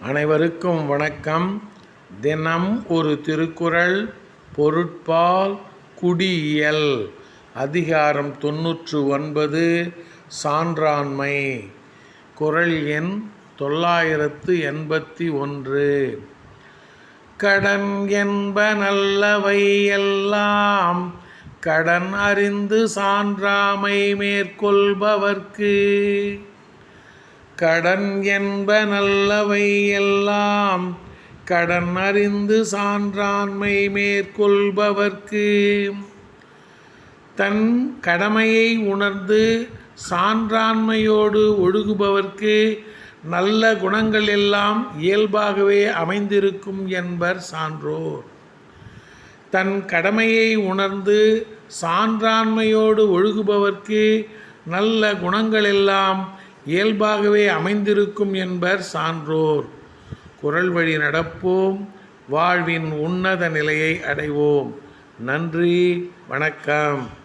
அனைவருக்கும் வணக்கம். தினம் ஒரு திருக்குறள் பொருட்பால் குடியியல் அதிகாரம் தொன்னூற்று ஒன்பது சான்றாண்மை. குறள் எண் தொள்ளாயிரத்து எண்பத்தி ஒன்று. கடன் என்ப நல்லவை எல்லாம் கடன் அறிந்து சான்றாமை மேற்கொள்பவர்க்கு. கடன் என்ப நல்லவை எல்லாம் கடன் அறிந்து சான்றாண்மை மேற்கொள்பவர்க்கு. தன் கடமையை உணர்ந்து சான்றாண்மையோடு ஒழுகுபவர்க்கு நல்ல குணங்கள் எல்லாம் இயல்பாகவே அமைந்திருக்கும் என்பர் சான்றோர். தன் கடமையை உணர்ந்து சான்றாண்மையோடு ஒழுகுபவர்க்கு நல்ல குணங்கள் எல்லாம் இயல்பாகவே அமைந்திருக்கும் என்பர் சான்றோர். குரல் வழி நடப்போம் வாழ்வின் உன்னத நிலையை அடைவோம். நன்றி வணக்கம்.